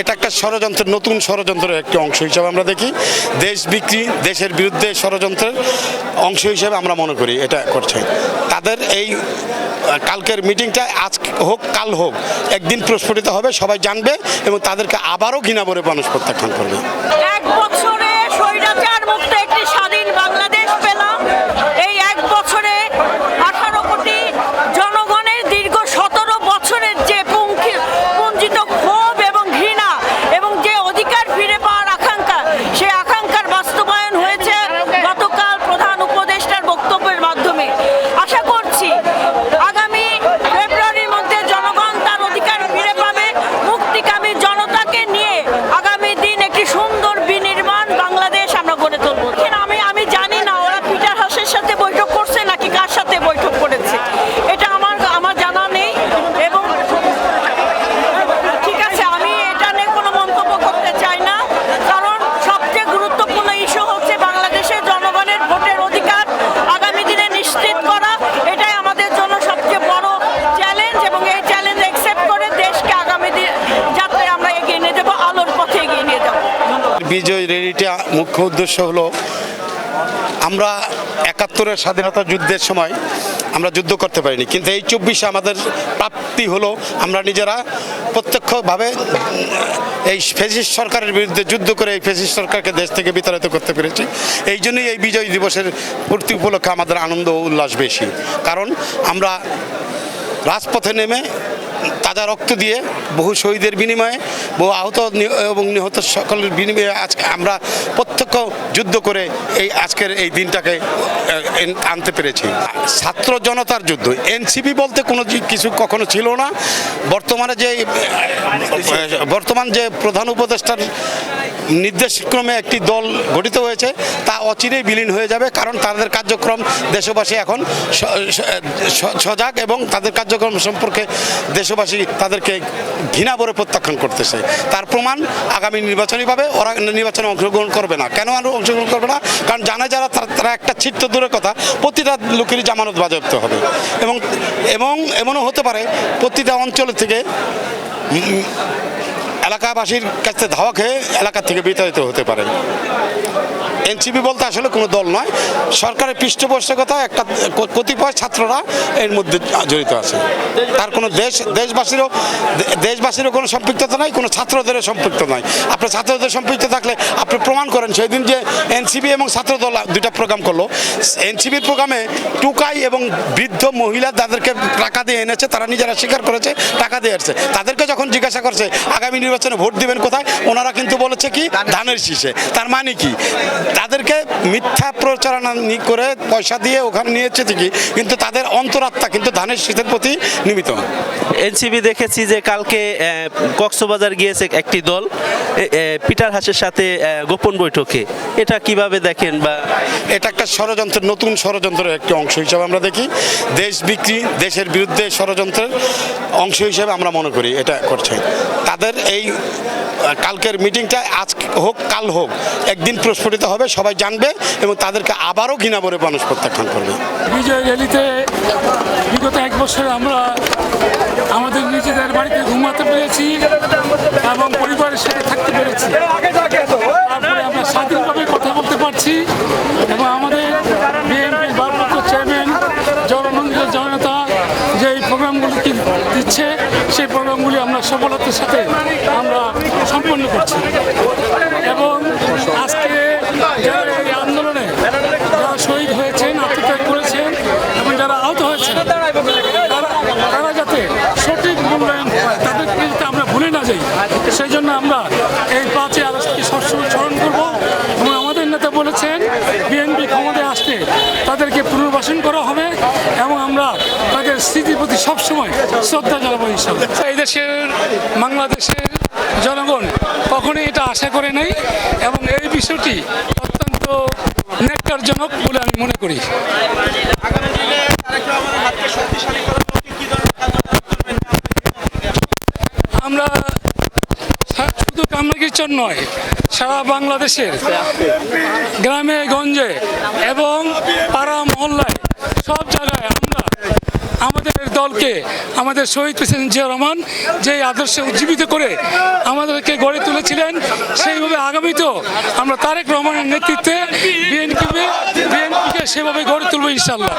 এটা একটা ষড়যন্ত্রের, নতুন ষড়যন্ত্রের একটি অংশ হিসাবে আমরা দেখি। দেশ বিক্রি, দেশের বিরুদ্ধে ষড়যন্ত্রের অংশ হিসাবে আমরা মনে করি, এটা করছে। তাদের এই কালকের মিটিংটা আজ হোক, কাল হোক, একদিন প্রস্ফুটিত হবে, সবাই জানবে এবং তাদেরকে আবারও ঘৃণা ভরে মানুষ প্রত্যাখ্যান করবে। এক বছরে বিজয় র্যালিটা মুখ্য উদ্দেশ্য হলো, আমরা একাত্তরের স্বাধীনতা যুদ্ধের সময় আমরা যুদ্ধ করতে পারিনি। কিন্তু এই চব্বিশে আমাদের প্রাপ্তি হলো, আমরা নিজেরা প্রত্যক্ষভাবে এই ফেসিস সরকারের বিরুদ্ধে যুদ্ধ করে এই ফেসিস সরকারকে দেশ থেকে বিতাড়িত করতে পেরেছি। এই জন্যই এই বিজয় দিবসের পূর্তি উপলক্ষে আমাদের আনন্দ উল্লাস বেশি। কারণ আমরা রাজপথে নেমে তাজা রক্ত দিয়ে বহু শহীদের বিনিময়ে, বহু আহত এবং নিহত সকলের বিনিময়ে আজকে আমরা প্রত্যক্ষ যুদ্ধ করে এই আজকের এই দিনটাকে আনতে পেরেছি। ছাত্র জনতার যুদ্ধ। এনসিপি বলতে কোনো কিছু কখনো ছিল না। বর্তমানে যে, বর্তমান যে প্রধান উপদেষ্টার নির্দেশক্রমে একটি দল গঠিত হয়েছে, তা অচিরেই বিলীন হয়ে যাবে, কারণ তাদের কার্যক্রম দেশবাসী এখন সজাগ এবং তাদের কার্যক্রম সম্পর্কে দেশবাসী তাদেরকে ঘৃণা ভরে প্রত্যাখ্যান করতেছে। তার প্রমাণ আগামী নির্বাচনীভাবে ওরা নির্বাচনে অংশগ্রহণ করবে না। কেন আর অংশগ্রহণ করবে না? কারণ জানে যারা তারা- একটা ছিট্ট দূরের কথা, প্রতিটা লোকেরই জামানত বাজেয়াপ্ত হবে। এবং এবং এমনও হতে পারে, প্রতিটা অঞ্চল থেকে এলাকাবাসীর কাছে ধাওয়া খেয়ে এলাকা থেকে বিতাড়িত হতে পারে এনসিপি বলতে আসলে কোনো দল নয়, সরকারের পৃষ্ঠপোষকতা একটা কতিপয় ছাত্ররা এর মধ্যে জড়িত আছে। তার কোনো দেশ, দেশবাসীরও দেশবাসীরও কোনো সম্পৃক্ততা নাই, কোনো ছাত্রদেরও সম্পৃক্ত নয় আপনার ছাত্রদের সম্পৃক্ত থাকলে আপনি প্রমাণ করেন সেই দিন যে এনসিপি এবং ছাত্রদল দুইটা প্রোগ্রাম করল। এনসিপির প্রোগ্রামে টুকাই এবং বৃদ্ধ মহিলা যাদেরকে টাকা দিয়ে এনেছে, তারা নিজেরা স্বীকার করেছে, টাকা দিয়ে আসছে তাদেরকে যখন জিজ্ঞাসা করছে, আগামী নির্বাচনে ভোট দিবেন কোথায়? ওনারা কিন্তু বলেছে কি ধানের শীষে। তার মানে কি? তাদেরকে মিথ্যা প্রচারণা করে পয়সা দিয়ে ওখানে নিয়েছে ঠিকই কিন্তু তাদের অন্তরাত্মা কিন্তু ধানের শীতের প্রতি নিমিত। এনসিবি দেখেছি যে কালকে কক্সবাজার গিয়েছে একটি দল পিটার হাসের সাথে গোপন বৈঠকে। এটা কীভাবে দেখেন বা এটা একটা ষড়যন্ত্রের নতুন ষড়যন্ত্রের একটি অংশ হিসাবে আমরা দেখি। দেশ বিক্রি দেশের বিরুদ্ধে ষড়যন্ত্রের অংশ হিসেবে আমরা মনে করি এটা করছে। তাদের এই আহ, কালকের মিটিংটা আজ হোক কাল হোক একদিন প্রস্ফুটিত হবে সবাই জানবে এবং তাদেরকে আবারও ঘৃণা ভরে মানুষ প্রত্যাখ্যান করবে। বিজয় র্যালিতে বিগত এক বছর আমরা আমাদের নিজেদের বাড়িতে ঘুমাতে পেরেছি এবং পরিবারের সাথে থাকতে পেরেছি। তারপরে আমরা স্বাধীনভাবে কথা বলতে পারছি এবং আমাদের চেয়ারম্যান জনমন্দির জনতা যে এই প্রোগ্রামগুলি দিচ্ছে সেই প্রোগ্রামগুলি আমরা সফলতার সাথে আমরা সম্পন্ন করছি। এবং আজকে যারা এই আন্দোলনে যারা শহীদ হয়েছেন, আত্মত্যাগ করেছেন এবং যারা আহত হয়েছেন, তারা যাতে সঠিক মূল্যায়ন তাদেরকে যাতে আমরা ভুলে না যাই। সেই জন্য আমরা এই পাঁচই আগস্টকে সবসময় স্মরণ করব এবং আমাদের নেতা বলেছেন, বিএনপি ক্ষমতায় আসলে তাদেরকে পুনর্বাসন করা হবে এবং আমরা স্মৃতির প্রতি সবসময় শ্রদ্ধা জানাব ইনশাল্লাহ এই দেশের, বাংলাদেশের জনগণ কখনোই এটা আশা করে নাই এবং এই বিষয়টি অত্যন্ত নেককারজনক বলে আমি মনে করি। আমরা শুধু কামরাগিরচর নয়, সারা বাংলাদেশের গ্রামে, গঞ্জে এবং পাড়া মহল্লায় সব জায়গায় আমরা আমাদের শহীদ প্রেসিডেন্ট জিয়া রহমান যে আদর্শে উজ্জীবিত করে আমাদেরকে গড়ে তুলেছিলেন, সেইভাবে আগামী তো আমরা তারেক রহমানের নেতৃত্বে বিএনপিকে বিএনপিকে সেভাবে গড়ে তুলবো ইনশাল্লাহ